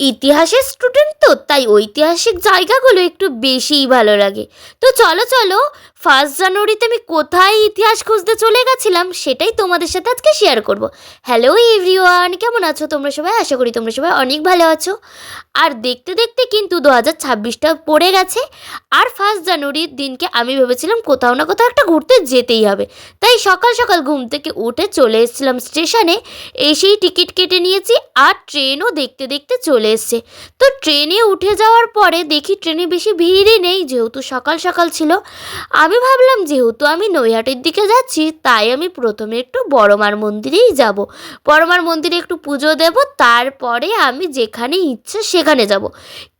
ইতিহাসের স্টুডেন্ট তো, তাই ঐতিহাসিক জায়গাগুলো একটু বেশিই ভালো লাগে। তো চলো চলো ফার্স্ট জানুয়ারিতে আমি কোথায় ইতিহাস খুঁজতে চলে গেছিলাম সেটাই তোমাদের সাথে আজকে শেয়ার করব। হ্যালো এভরিওয়ান কেমন আছো তোমরা সবাই? আশা করি তোমরা সবাই অনেক ভালো আছো। আর দেখতে দেখতে কিন্তু দু হাজার ছাব্বিশটা পড়ে গেছে। আর ফার্স্ট জানুয়ারির দিনকে আমি ভেবেছিলাম কোথাও না কোথাও একটা ঘুরতে যেতেই হবে। তাই সকাল সকাল ঘুম থেকে উঠে চলে এসেছিলাম স্টেশনে। এসেই টিকিট কেটে নিয়েছি আর ট্রেনও দেখতে দেখতে চলে এসছে। তো ট্রেনে উঠে যাওয়ার পরে দেখি ট্রেনে বেশি ভিড়ই নেই, যেহেতু সকাল সকাল ছিল। আমি ভাবলাম, যেহেতু আমি নৈহাটির দিকে যাচ্ছি, তাই আমি প্রথমে একটু বড়মার মন্দিরেই যাব। বড়মার মন্দিরে একটু পুজো দেব, তারপরে আমি যেখানে ইচ্ছা সেখানে যাব।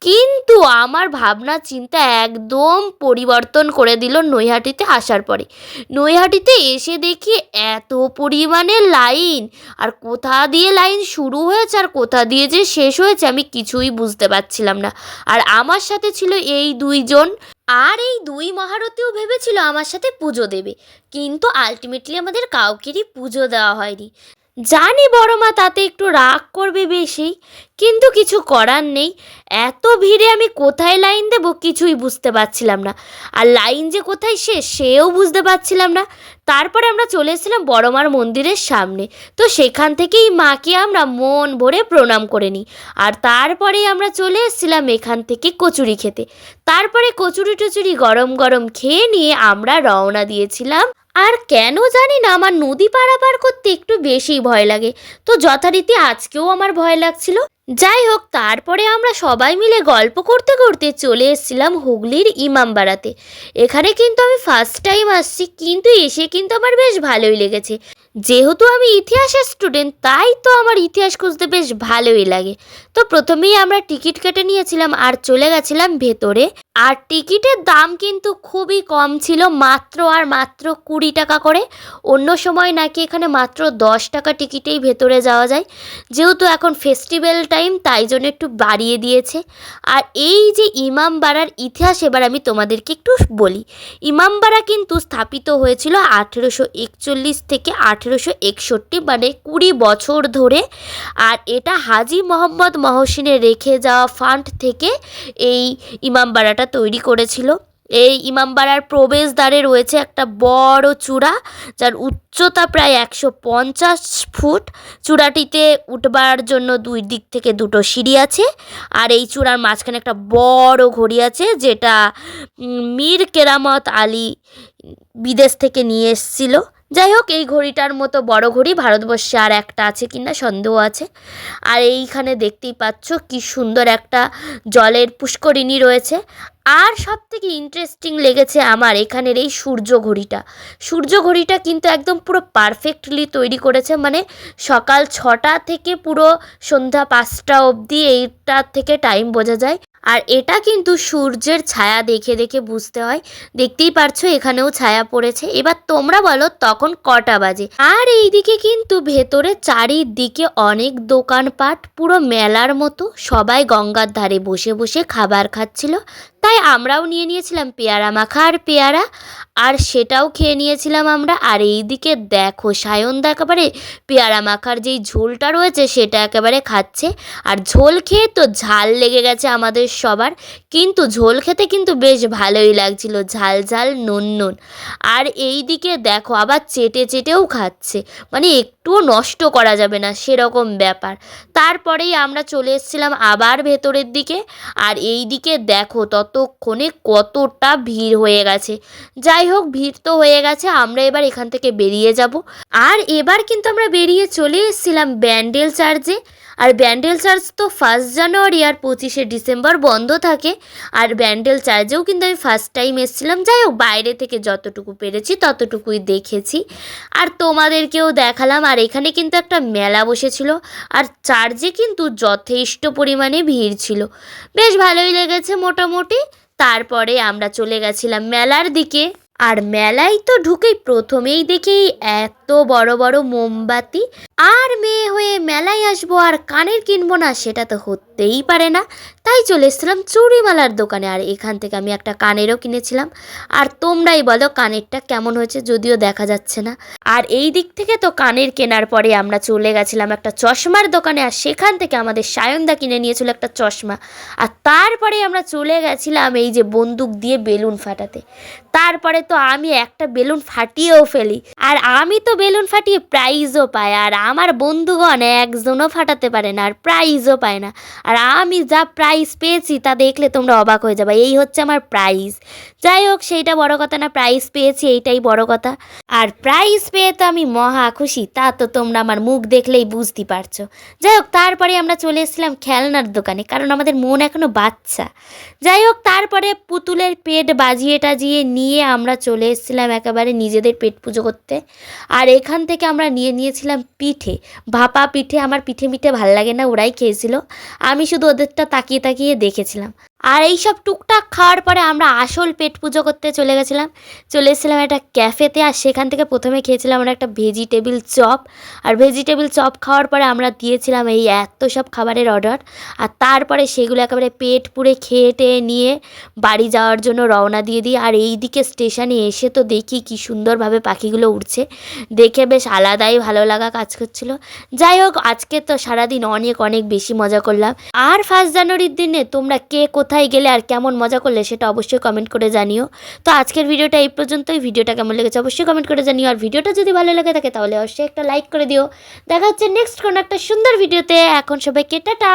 কিন্তু আমার ভাবনা চিন্তা একদম পরিবর্তন করে দিল নৈহাটিতে আসার পরে। নৈহাটিতে এসে দেখি এত পরিমাণে লাইন। আর কোথা দিয়ে লাইন শুরু হয়েছে আর কোথা দিয়ে যে শেষ হয়েছে আমি কিছুই বুঝতে পারছিলাম না। আর আমার সাথে ছিল এই দুইজন। আর এই দুই মহারথীও ভেবেছিল আমার সাথে পুজো দেবে। কিন্তু আলটিমেটলি আমাদের কাউকেরই পুজো দেওয়া হয়নি। জানি বড় মা তাতে একটু রাগ করবে বেশি, কিন্তু কিছু করার নেই। এত ভিড়ে আমি কোথায় লাইন দেব কিছুই বুঝতে পারছিলাম না। আর লাইন যে কোথায় শেষ সেও বুঝতে পারছিলাম না। তারপরে আমরা চলে এসেছিলাম বড়মার মন্দিরের সামনে। তো সেখান থেকেই মাকে আমরা মন ভরে প্রণাম করে নিই। আর তারপরেই আমরা চলে এসেছিলাম এখান থেকে কচুরি খেতে। তারপরে কচুরি টচুরি গরম গরম খেয়ে নিয়ে আমরা রওনা দিয়েছিলাম আর কেন জানি না, আমার নদী পারাপার করতে একটু বেশি ভয় লাগে। তো যথারীতি আজকেও আমার ভয় লাগছিল। যাই হোক, তারপরে আমরা সবাই মিলে গল্প করতে করতে চলে এসেছিলাম হুগলির ইমামবাড়াতে। এখানে কিন্তু আমি ফার্স্ট টাইম আসছি, কিন্তু এসে কিন্তু আমার বেশ ভালোই লেগেছে। যেহেতু আমি ইতিহাসের স্টুডেন্ট তাই তো আমার ইতিহাস খুঁজতে বেশ ভালোই লাগে। তো প্রথমেই আমরা টিকিট কেটে নিয়েছিলাম আর চলে গেছিলাম ভেতরে। আর টিকিটের দাম কিন্তু খুবই কম ছিল, মাত্র আর মাত্র কুড়ি টাকা করে। অন্য সময় নাকি এখানে মাত্র দশ টাকা টিকিটেই ভেতরে যাওয়া যায়। যেহেতু এখন ফেস্টিভ্যাল টাইম তাই জন্য একটু বাড়িয়ে দিয়েছে। আর এই যে ইমামবাড়ার ইতিহাস এবার আমি তোমাদেরকে একটু বলি। ইমামবাড়া কিন্তু স্থাপিত হয়েছিল আঠেরোশো একচল্লিশ থেকে আঠেরোশো একষট্টি মানে কুড়ি বছর ধরে। আর এটা হাজি মোহাম্মদ মহসিনের রেখে যাওয়া ফান্ড থেকে এই ইমামবাড়াটা তৈরি করেছিল। এই ইমামবাড়ার প্রবেশদ্বারে রয়েছে একটা বড় চূড়া, যার উচ্চতা প্রায় একশো পঞ্চাশ ফুট। চূড়াটিতে উঠবার জন্য দুই দিক থেকে দুটো সিঁড়ি আছে, আর এই চূড়ার মাঝখানে একটা বড় ঘড়ি আছে, যেটা মীর কেরামত আলী বিদেশ থেকে নিয়ে এসেছিল। যাই হোক এই ঘড়িটার মতো বড় ঘড়ি ভারতবর্ষে আর একটা আছে কিনা সন্দেহ আছে। আর এইখানে দেখতেই পাচ্ছ কি সুন্দর একটা জলের পুষ্করিণী রয়েছে। আর সব থেকে ইন্টারেস্টিং লেগেছে আমার এখানের এই সূর্য ঘড়িটা। সূর্য ঘড়িটা কিন্তু একদম পুরো পারফেক্টলি তৈরি করেছে মানে সকাল ছটা থেকে পুরো সন্ধ্যা পাঁচটা অবধি এইটার থেকে টাইম বোঝা যায়। আর এটা কিন্তু সূর্যের ছায়া দেখে দেখে বুঝতে হয়। দেখতেই পারছ এখানেও ছায়া পড়েছে। এবার তোমরা বলো তখন কটা বাজে? আর এইদিকে কিন্তু ভেতরে চারিদিকে অনেক দোকানপাট, পুরো মেলার মতো। সবাই গঙ্গার ধারে বসে বসে খাবার খাচ্ছিল। তাই আমরাও নিয়ে নিয়েছিলাম পেয়ারা মাখা আর পেয়ারা, আর সেটাও খেয়ে নিয়েছিলাম আমরা। আর এই দিকে দেখো সায়নদা একেবারে পেয়ারা মাখার যেই ঝোলটা রয়েছে সেটা একেবারে খাচ্ছে। আর ঝোল খেয়ে তো ঝাল লেগে গেছে আমাদের সবার, কিন্তু ঝোল খেতে কিন্তু বেশ ভালোই লাগছিল, ঝাল ঝাল নুন নুন। আর এই দিকে দেখো আবার চেটে চেটেও খাচ্ছে মানে একটুও নষ্ট করা যাবে না সেরকম ব্যাপার। তারপরেই আমরা চলে এসেছিলাম আবার ভেতরের দিকে, আর এই দিকে দেখো ততক্ষণে কতটা ভিড় হয়ে গেছে। যাই হোক, ভিড় তো হয়ে গেছে, আমরা এবার এখান থেকে বেরিয়ে যাব। আর এবার কিন্তু আমরা বেরিয়ে চলে এসেছিলাম ব্যান্ডেল চার্চে। আর ব্যান্ডেল চার্জ তো ফার্স্ট জানুয়ারি আর পঁচিশে ডিসেম্বর বন্ধ থাকে। আর ব্যান্ডেল চার্জেও কিন্তু আমি ফার্স্ট টাইম এসেছিলাম। যাই হোক, বাইরে থেকে যতটুকু পেরেছি, ততটুকুই দেখেছি। আর তোমাদেরকেও দেখালাম, আর এখানে কিন্তু একটা মেলা বসেছিল। আর চার্জে কিন্তু যথেষ্ট পরিমাণে ভিড় ছিল। বেশ ভালোই লেগেছে মোটামুটি। তারপরে আমরা চলে গেছিলাম মেলার দিকে। আর মেলায় তো ঢুকেই প্রথমেই দেখি এত বড় বড় মোমবাতি। আর মেয়ে হয়ে মেলায় আসব আর কানের কিনবো না, সেটা তো হতেই পারে না। তাই চলে এসেছিলাম চুড়িমালার দোকানে, আর এখান থেকে আমি একটা কানেরও কিনেছিলাম। আর তোমরাই বলো কানেরটা কেমন হয়েছে, যদিও দেখা যাচ্ছে না। আর এই দিক থেকে তো কানের কেনার পরে আমরা চলে গেছিলাম একটা চশমার দোকানে, আর সেখান থেকে আমাদের সায়নদা কিনে নিয়েছিল একটা চশমা। আর তারপরে আমরা চলে গেছিলাম এই যে বন্দুক দিয়ে বেলুন ফাটাতে। তারপরে তো আমি একটা বেলুন ফাটিয়েও ফেলি। আর আমি তো বেলুন ফাটিয়ে প্রাইজও পাই, আর আমার বন্ধুগণ একজনও ফাটাতে পারে না, আর প্রাইজও পায় না। আর আমি যা প্রাইজ পেয়েছি তা দেখলে তোমরা অবাক হয়ে যাবে, এই হচ্ছে আমার প্রাইজ যাই হোক, সেইটা বড় কথা না প্রাইজ পেয়েছি, এইটাই বড় কথা। আর প্রাইজ পেয়ে তো আমি মহা খুশি, তা তো তোমরা আমার মুখ দেখলেই বুঝতে পারছ। যাই হোক, তারপরে আমরা চলে এসেছিলাম খেলনার দোকানে, কারণ আমাদের মন এখনও বাচ্চা। যাই হোক, তারপরে পুতুলের পেট বাজিয়ে টাজিয়ে নিয়ে আমরা চলে এসেছিলাম একেবারে নিজেদের পেট পুজো করতে। আর এখান থেকে আমরা নিয়ে নিয়েছিলাম পিঠে। ভাপা পিঠে আমার পিঠে মিঠে ভালো লাগে না, ওরাই খেয়েছিল। আমি শুধু ওদেরটা তাকিয়ে তাকিয়ে দেখেছিলাম। আর এই সব টুকটাক খাওয়ার পরে আমরা আসল পেট পুজো করতে চলে গেছিলাম। চলে এসেছিলাম একটা ক্যাফেতে আর সেখান থেকে প্রথমে খেয়েছিলাম আমরা একটা ভেজিটেবিল চপ। আর ভেজিটেবিল চপ খাওয়ার পরে আমরা দিয়েছিলাম এই এত সব খাবারের অর্ডার। আর তারপরে সেগুলো একেবারে পেট পুড়ে খেয়ে টেয়ে নিয়ে বাড়ি যাওয়ার জন্য রওনা দিয়ে দিই। আর এই দিকে স্টেশনে এসে তো দেখি কি সুন্দরভাবে পাখিগুলো উড়ছে। দেখে বেশ আলাদাই ভালো লাগা কাজ করছিল। যাই হোক, আজকে তো সারাদিন অনেক অনেক বেশি মজা করলাম। আর ফার্স্ট জানুয়ারির দিনে তোমরা কে কোথায় গেলে আর কেমন মজা করলে সেটা অবশ্যই কমেন্ট করে জানিও। তো আজকের ভিডিওটা এই পর্যন্তই। ভিডিওটা কেমন লেগেছে অবশ্যই কমেন্ট করে জানিও। আর ভিডিওটা যদি ভালো লেগে থাকে তাহলে অবশ্যই একটা লাইক করে দিও। দেখা হচ্ছে নেক্সট কোনো একটা সুন্দর ভিডিওতে। এখন সবাইকে টাটা!